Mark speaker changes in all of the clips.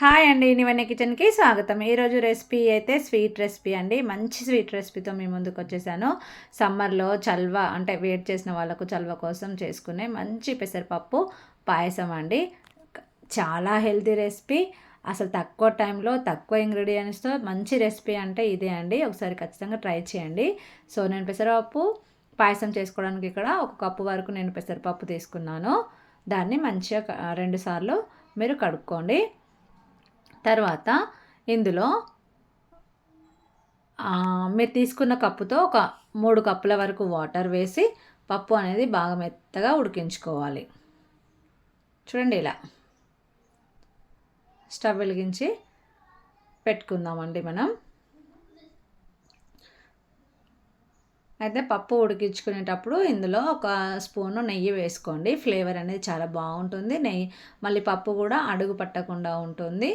Speaker 1: Hi అండి నివన్న కిచెన్కి స్వాగతం. ఈరోజు రెసిపీ అయితే స్వీట్ రెసిపీ అండి. మంచి స్వీట్ రెసిపీతో మీ ముందుకు వచ్చేసాను. సమ్మర్లో చల్వ అంటే వెయిట్ చేసిన వాళ్ళకు చల్వ కోసం చేసుకునే మంచి పెసరపప్పు పాయసం అండి. చాలా హెల్తీ రెసిపీ. అసలు తక్కువ టైంలో తక్కువ ఇంగ్రీడియంట్స్తో మంచి రెసిపీ అంటే ఇదే అండి. ఒకసారి ఖచ్చితంగా ట్రై చేయండి. సో నేను పెసరపప్పు పాయసం చేసుకోవడానికి ఇక్కడ ఒక కప్పు వరకు నేను పెసరపప్పు తీసుకున్నాను. దాన్ని మంచిగా రెండుసార్లు మీరు కడుక్కోండి. తర్వాత ఇందులో మీరు తీసుకున్న కప్పుతో ఒక మూడు కప్పుల వరకు వాటర్ వేసి పప్పు అనేది బాగా మెత్తగా ఉడికించుకోవాలి. చూడండి ఇలా. స్టవ్ వెలిగించి పెట్టుకుందామండి మనం. అయితే పప్పు ఉడికించుకునేటప్పుడు ఇందులో ఒక స్పూను నెయ్యి వేసుకోండి. ఫ్లేవర్ అనేది చాలా బాగుంటుంది. నెయ్యి మళ్ళీ పప్పు కూడా అడుగు పట్టకుండా ఉంటుంది.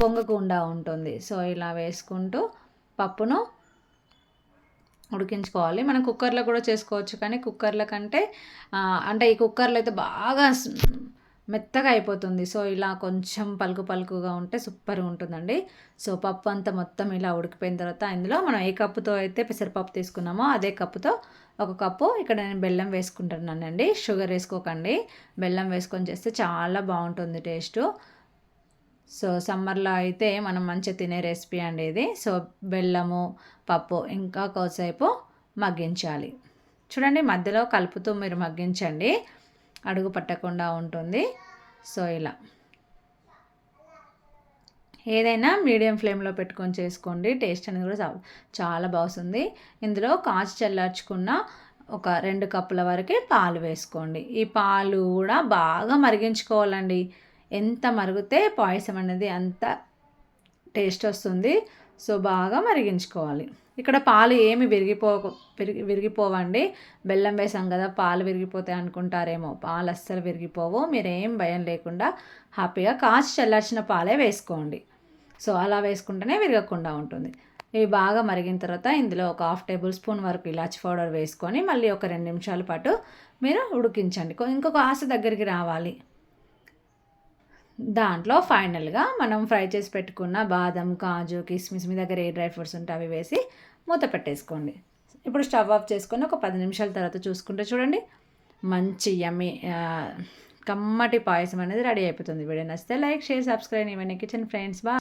Speaker 1: పొంగకుండా ఉంటుంది. సో ఇలా వేసుకుంటూ పప్పును ఉడికించుకోవాలి. మనం కుక్కర్లో కూడా చేసుకోవచ్చు. కానీ కుక్కర్ల కంటే అంటే ఈ కుక్కర్లో అయితే బాగా మెత్తగా అయిపోతుంది. సో ఇలా కొంచెం పలుకు పలుకుగా ఉంటే సూపర్గా ఉంటుందండి. సో పప్పు అంతా మొత్తం ఇలా ఉడికిపోయిన తర్వాత ఇందులో మనం ఏ కప్పుతో అయితే పెసరపప్పు తీసుకున్నామో అదే కప్పుతో ఒక కప్పు ఇక్కడ నేను బెల్లం వేసుకుంటున్నానండి. షుగర్ వేసుకోకండి. బెల్లం వేసుకొని చేస్తే చాలా బాగుంటుంది టేస్టు. సో సమ్మర్లో అయితే మనం మంచిగా తినే రెసిపీ అండి ఇది. సో బెల్లము పప్పు ఇంకా కొద్దిసేపు మగ్గించాలి. చూడండి మధ్యలో కలుపుతూ మీరు మగ్గించండి. అడుగు పట్టకుండా ఉంటుంది. సో ఇలా. ఏదైనా మీడియం ఫ్లేమ్లో పెట్టుకొని చేసుకోండి. టేస్ట్ అనేది కూడా చాలా బాగుంది. ఇందులో కాచి చల్లార్చుకున్న ఒక రెండు కప్పుల వరకే పాలు వేసుకోండి. ఈ పాలు కూడా బాగా మరిగించుకోవాలండి. ఎంత మరిగితే పాయసం అనేది అంత టేస్ట్ వస్తుంది. సో బాగా మరిగించుకోవాలి. ఇక్కడ పాలు ఏమి విరిగిపో విరిగి విరిగిపోవండి. బెల్లం వేసాం కదా పాలు విరిగిపోతాయి అనుకుంటారేమో. పాలు అస్సలు విరిగిపోవు. మీరేం భయం లేకుండా హ్యాపీగా కాచి చల్లార్చిన పాలే వేసుకోండి. సో అలా వేసుకుంటేనే విరగకుండా ఉంటుంది. ఇవి బాగా మరిగిన తర్వాత ఇందులో ఒక హాఫ్ టేబుల్ స్పూన్ వరకు ఇలాచి పౌడర్ వేసుకొని మళ్ళీ ఒక రెండు నిమిషాల పాటు మీరు ఉడికించండి. ఇంకొక ఆశ దగ్గరికి రావాలి. దాంట్లో ఫైనల్గా మనం ఫ్రై చేసి పెట్టుకున్న బాదం కాజు కిస్మిస్ మీ దగ్గర ఏ డ్రై ఫ్రూట్స్ ఉంటే అవి వేసి మూత పెట్టేసుకోండి. ఇప్పుడు స్టవ్ ఆఫ్ చేసుకొని ఒక పది నిమిషాల తర్వాత చూసుకుంటే చూడండి మంచి యమ్మి కమ్మటి పాయసం అనేది రెడీ అయిపోతుంది. వీడియో నచ్చితే లైక్ షేర్ సబ్స్క్రైబ్. ఇవన్నీ కిచెన్ ఫ్రెండ్స్. బా